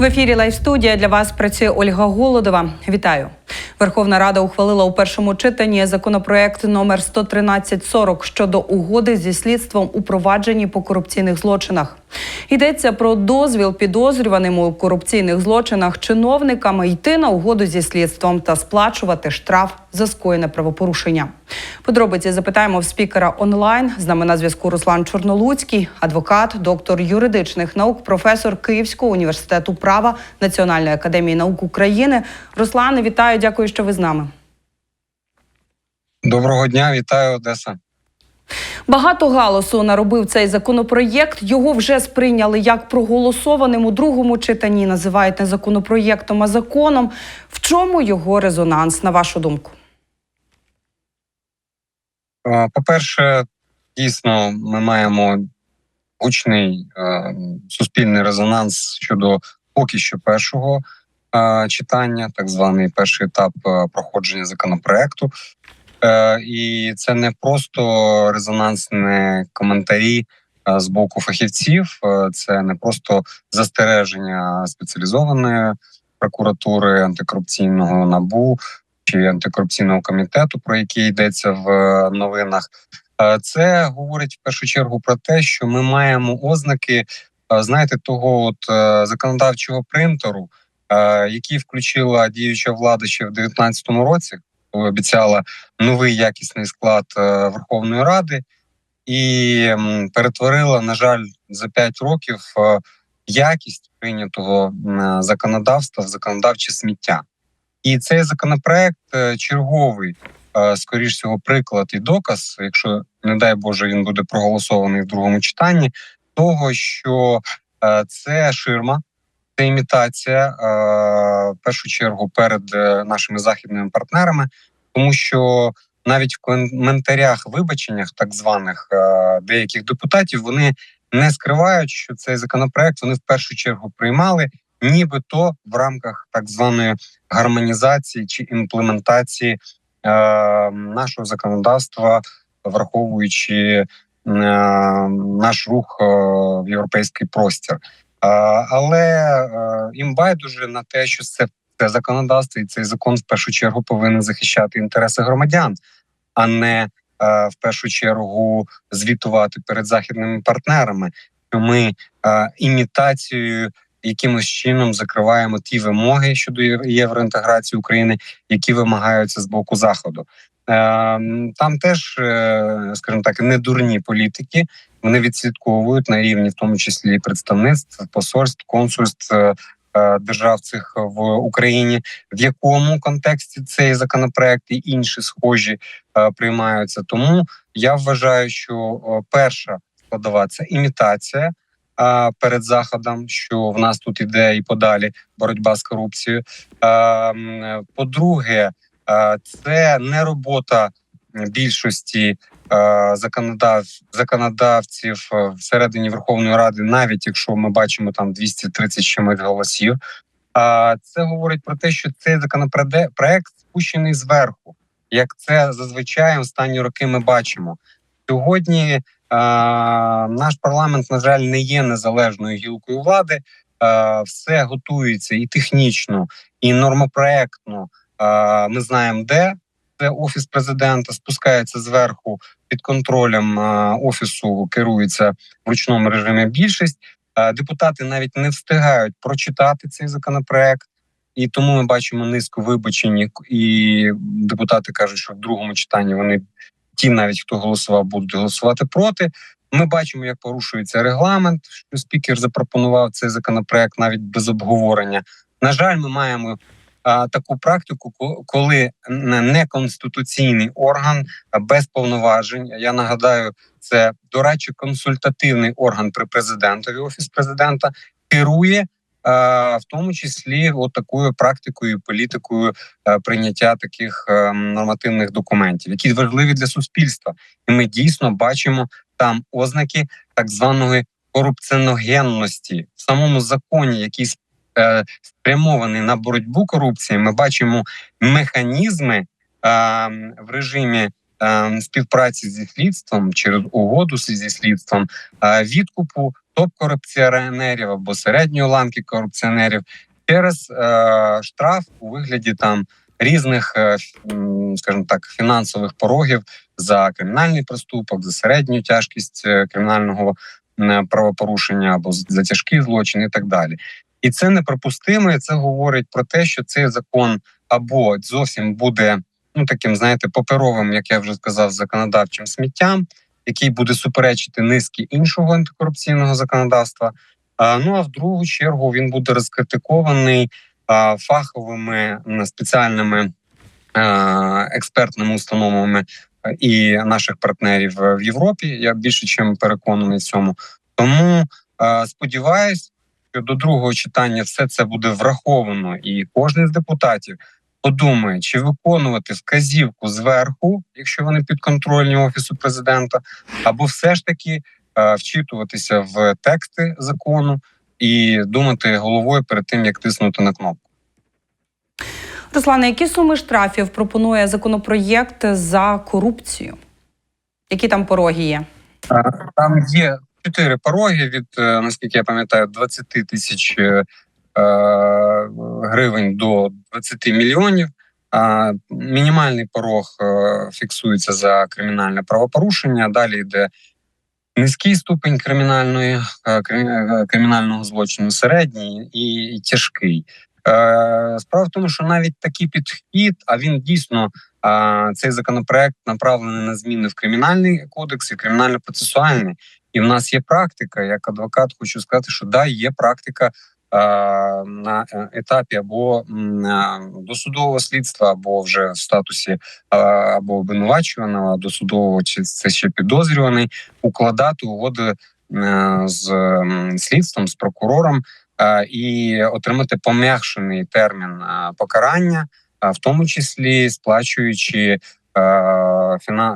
В ефірі Лайв студія для вас працює Ольга Голодова. Вітаю. Верховна Рада ухвалила у першому читанні законопроект номер 11340 щодо угоди зі слідством у провадженні по корупційних злочинах. Йдеться про дозвіл підозрюваним у корупційних злочинах чиновниками йти на угоду зі слідством та сплачувати штраф за скоєне правопорушення. Подробиці запитаємо в спікера онлайн. З нами на зв'язку Руслан Чорнолуцький, адвокат, доктор юридичних наук, професор Київського університету права Національної академії наук України. Руслане, вітаю, дякую, що ви з нами. Доброго дня, вітаю Одеса. Багато галасу наробив цей законопроєкт. Його вже сприйняли як проголосованим у другому читанні. Називають не законопроєктом, а законом. В чому його резонанс, на вашу думку? По-перше, дійсно, ми маємо гучний е, суспільний резонанс щодо поки що першого е, читання, так званий перший етап е, проходження законопроекту. Е, І це не просто резонансні коментарі е, з боку фахівців, е, це не просто застереження спеціалізованої прокуратури антикорупційного набу чи антикорупційного комітету, про який йдеться в новинах. Це говорить в першу чергу про те, що ми маємо ознаки, знаєте, того от законодавчого принтеру, який включила діюча влада ще в 2019 році, обіцяла новий якісний склад е, Верховної Ради, і перетворила, на жаль, за 5 років е, якість прийнятого законодавства в законодавче сміття. І цей законопроект е, черговий, скоріш всього, приклад і доказ, якщо не дай Боже, він буде проголосований в другому читанні, того, що це ширма, це імітація в першу чергу перед нашими західними партнерами, тому що навіть в коментарях, вибаченнях так званих е, деяких депутатів вони не скривають, що цей законопроект вони в першу чергу приймали, нібито в рамках так званої гармонізації чи імплементації е, нашого законодавства, враховуючи е, наш рух е, в європейський простір. Е, але е, їм байдуже на те, що це, законодавство і цей закон в першу чергу повинен захищати інтереси громадян, а не е, в першу чергу звітувати перед західними партнерами. Що ми е, імітацією якимось чином закриваємо ті вимоги щодо євроінтеграції України, які вимагаються з боку заходу. Е, Там теж, е, скажімо так, не дурні політики. Вони відслідковують на рівні, в тому числі представництв, посольств, консульств е, держав цих в Україні, в якому контексті цей законопроект і інші схожі е, приймаються. Тому я вважаю, що е, перша складова це імітація перед заходом, що в нас тут іде і подалі боротьба з корупцією. По-друге, це не робота більшості законодав, законодавців всередині Верховної Ради, навіть якщо ми бачимо там 230 чимось голосів. А це говорить про те, що цей законопроект спущений зверху, як це зазвичай останні роки ми бачимо сьогодні. е, Наш парламент, на жаль, не є незалежною гілкою влади. Е, Все готується і технічно, і нормопроектно. Е, Ми знаємо, де це офіс президента спускається зверху під контролем офісу, керується в ручному режимі більшість. Депутати навіть не встигають прочитати цей законопроект. І тому ми бачимо низку вибачень, і депутати кажуть, що в другому читанні вони ті, навіть хто голосував, будуть голосувати проти. Ми бачимо, як порушується регламент. Що спікер запропонував цей законопроект навіть без обговорення. На жаль, ми маємо таку практику, коли неконституційний орган без повноважень. Я нагадаю, це дорадчо консультативний орган при президентові, офіс президента керує. В тому числі от такою практикою, політикою прийняття таких нормативних документів, які важливі для суспільства, і ми дійсно бачимо там ознаки так званої корупціоногенності в самому законі, який спрямований на боротьбу корупції. Ми бачимо механізми е, в режимі. е, Співпраці зі слідством через угоду зі слідством е, відкупу топ-корупціонерів або середньої ланки корупціонерів через е, штраф у вигляді там різних, е, скажімо так, фінансових порогів за кримінальний проступок, за середню тяжкість е, кримінального правопорушення або за тяжкі злочини, і так далі. І це неприпустимо. І це говорить про те, що цей закон або зовсім буде ну таким, знаєте, паперовим, як я вже сказав, законодавчим сміттям, який буде суперечити низки іншого антикорупційного законодавства. А, ну а в другу чергу він буде розкритикований а, фаховими спеціальними а, експертними установами і наших партнерів в Європі. Я більше чим переконаний в цьому. Тому сподіваюсь, що до другого читання все це буде враховано, і кожен з депутатів подумає, чи виконувати вказівку зверху, якщо вони підконтрольні офісу президента, або все ж таки е, вчитуватися в тексти закону і думати головою перед тим, як тиснути на кнопку. Руслане, які суми штрафів пропонує законопроєкт за корупцію? Які там пороги є? Е, Там є чотири пороги від е, наскільки я пам'ятаю, 20 тисяч е, гривень до 20 мільйонів. А мінімальний порог е, фіксується за кримінальне правопорушення. Далі йде низький ступень кримінальної е, кри- е, кримінального злочину, середній і, тяжкий. Е, Справа в тому, що навіть такий підхід, а він дійсно цей законопроект направлений на зміни в кримінальний кодекс і кримінально-процесуальний. І в нас є практика. Як адвокат, хочу сказати, що да, є практика на е, етапі або досудового слідства, або вже в статусі або обвинувачуваного, досудового чи це ще підозрюваний, укладати угоди е, з слідством, з прокурором і отримати пом'якшений термін покарання, в тому числі сплачуючи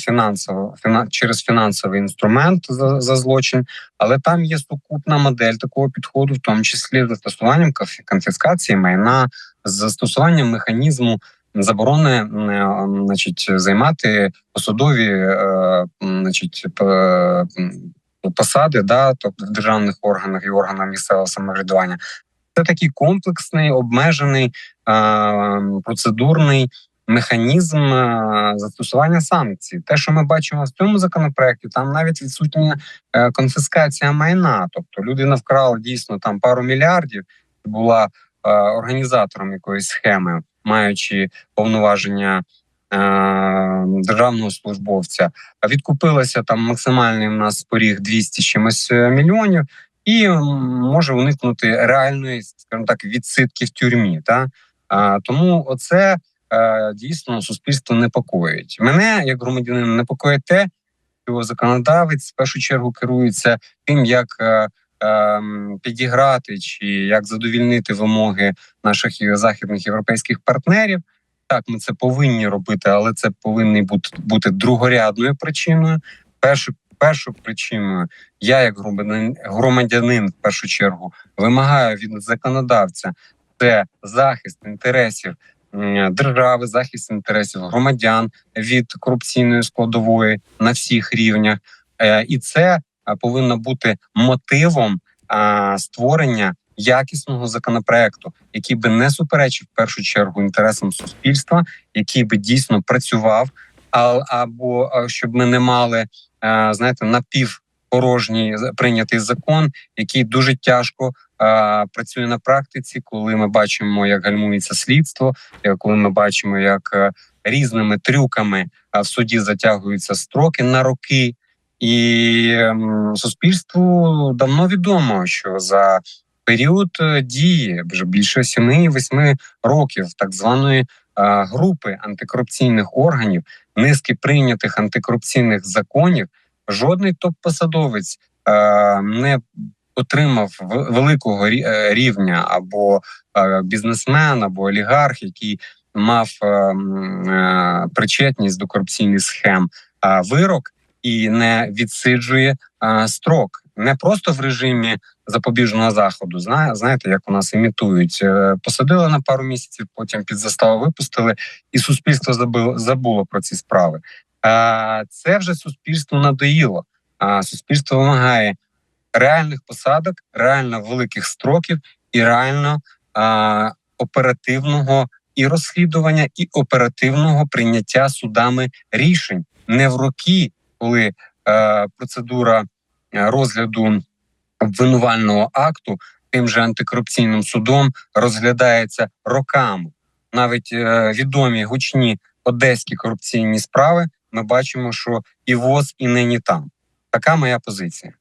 фінансово фіна, через фінансовий інструмент за, за злочин, але там є сукупна модель такого підходу, в тому числі з застосуванням конфі- конфіскації майна, з застосуванням механізму заборони е, значить, займати посадові е, значить, посади, да, тобто в державних органах і органах місцевого самоврядування. Це такий комплексний, обмежений е, процедурний механізм е, застосування санкцій. Те, що ми бачимо в цьому законопроекті, там навіть відсутня е, конфіскація майна. Тобто людина вкрала дійсно там пару мільярдів, була е, організатором якоїсь схеми, маючи повноваження. Державного службовця відкупилася там максимальний у нас поріг 200 чимось мільйонів, і може уникнути реальної, скажімо так, відсидки в тюрмі. Та тому оце дійсно суспільство непокоїть. Мене як громадянина непокоїть те, що законодавець в першу чергу керується тим, як е, е, підіграти чи як задовільнити вимоги наших західних європейських партнерів. Так, ми це повинні робити, але це повинні бути бути другорядною причиною. Першу першу причиною я, як громадянин, громадянин, в першу чергу, вимагаю від законодавця це захист інтересів держави, захист інтересів громадян від корупційної складової на всіх рівнях, Е, і це е, повинно бути мотивом створення якісного законопроекту, який би не суперечив в першу чергу інтересам суспільства, який би дійсно працював, або щоб ми не мали е, знаєте напівпорожній прийнятий закон, який дуже тяжко працює на практиці, коли ми бачимо, як гальмується слідство, коли ми бачимо, як е, різними трюками в суді затягуються строки на роки. І ем, суспільству давно відомо, що за період е, дії вже більше 7-8 років так званої групи антикорупційних органів, низки прийнятих антикорупційних законів, жодний топ-посадовець не отримав великого е, рівня або е, бізнесмен, або олігарх, який мав е, причетність до корупційних схем, вирок і не відсиджує строк, не просто в режимі запобіжного заходу. Зна, знаєте, як у нас імітують, посадили на пару місяців, потім під заставу випустили, і суспільство забуло про ці справи. Це вже суспільство надоїло. Суспільство вимагає реальних посадок, реально великих строків і реально а, оперативного і розслідування, і оперативного прийняття судами рішень не в роки, коли е, процедура е, розгляду обвинувального акту тим же антикорупційним судом розглядається роками. Навіть е, відомі гучні одеські корупційні справи. Ми бачимо, що і ВОЗ, і нині там. Така моя позиція.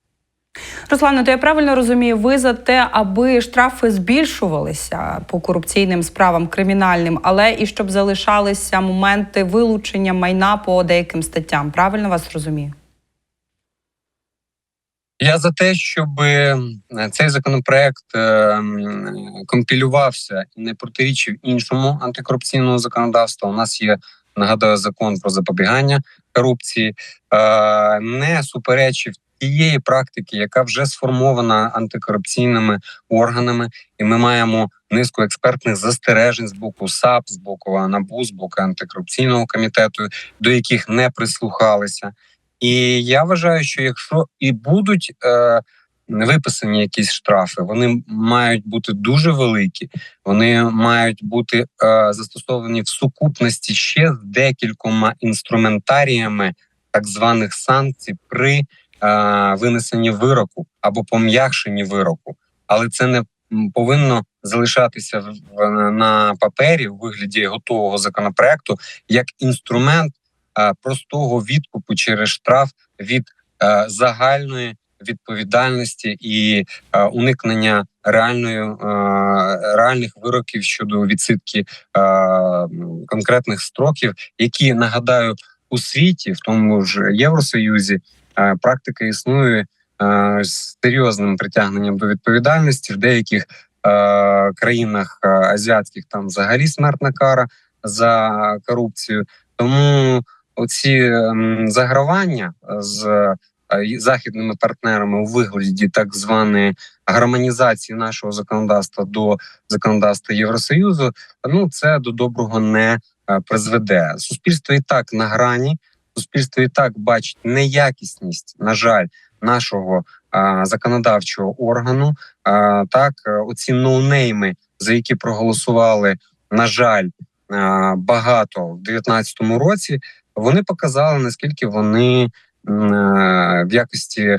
Руслане, то я правильно розумію, ви за те, аби штрафи збільшувалися по корупційним справам кримінальним, але і щоб залишалися моменти вилучення майна по деяким статтям. Правильно вас розумію? Я за те, щоб е, цей законопроект е, компілювався і не протирічив іншому антикорупційному законодавству. У нас є нагадаю закон про запобігання корупції, е, не суперечив тієї практики, яка вже сформована антикорупційними органами, і ми маємо низку експертних застережень з боку САП, з боку НАБУ, з боку антикорупційного комітету, до яких не прислухалися. І я вважаю, що якщо і будуть е, виписані якісь штрафи, вони мають бути дуже великі, вони мають бути е, застосовані в сукупності ще з декількома інструментаріями так званих санкцій при е, винесенні вироку або пом'якшенні вироку, але це не повинно залишатися в, в- на папері у вигляді готового законопроекту як інструмент е, простого відкупу через штраф від е, загальної відповідальності і е, уникнення реальної е, реальних вироків щодо відсидки е, конкретних строків, які нагадаю у світі, в тому ж Євросоюзі, е, практика існує е, з серйозним притягненням до відповідальності в деяких е, країнах е, азіатських там взагалі смертна кара за корупцію. Тому оці загравання з західними партнерами у вигляді так званої гармонізації нашого законодавства до законодавства Євросоюзу, ну це до доброго не е, призведе. Суспільство і так на грані, суспільство і так бачить неякісність, на жаль, нашого е, законодавчого органу. Е, так, е, оці ноунейми, за які проголосували, на жаль, е, багато в 2019 році, вони показали наскільки вони е, в якості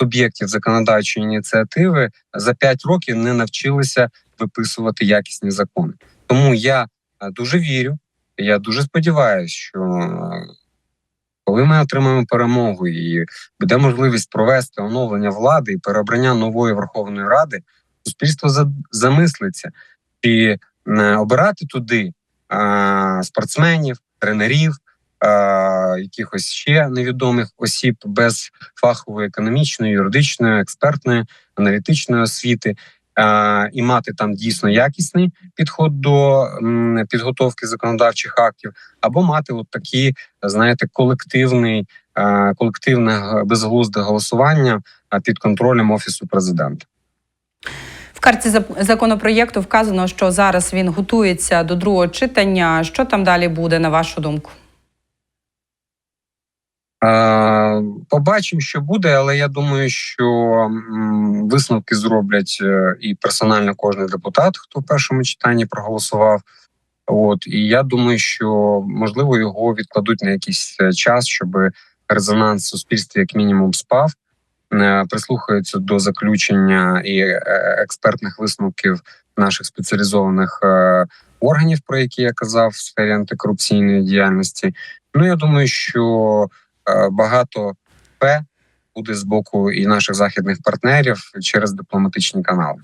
суб'єктів законодавчої ініціативи за 5 років не навчилися виписувати якісні закони. Тому я е, дуже вірю, я дуже сподіваюся, що е, коли ми отримаємо перемогу і буде можливість провести оновлення влади і переобрання нової Верховної Ради, суспільство замислиться е, обирати туди е, спортсменів, тренерів, е, якихось ще невідомих осіб без фахової економічної, юридичної, експертної, аналітичної освіти. е, І мати там дійсно якісний підход до підготовки законодавчих актів, або мати от такі, знаєте, колективний, е, колективне безглузде голосування е, під контролем офісу президента. В карті законопроєкту вказано, що зараз він готується до другого читання. Що там далі буде, на вашу думку? Е, Побачимо, що буде, але я думаю, що висновки зроблять е, і персонально кожен депутат, хто в першому читанні проголосував. От і я думаю, що можливо його відкладуть на якийсь е, час, щоб резонанс в суспільстві як мінімум спав, прислухаються до заключення і експертних висновків наших спеціалізованих органів, про які я казав в сфері антикорупційної діяльності. Ну я думаю, що багато П буде з боку і наших західних партнерів через дипломатичні канали.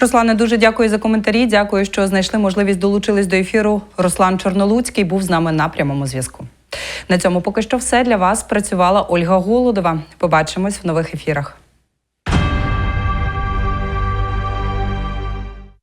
Руслане, дуже дякую за коментарі. Дякую, що знайшли можливість долучились до ефіру. Руслан Чорнолуцький був з нами на прямому зв'язку. На цьому поки що все для вас працювала Ольга Голодова. Побачимось в нових ефірах.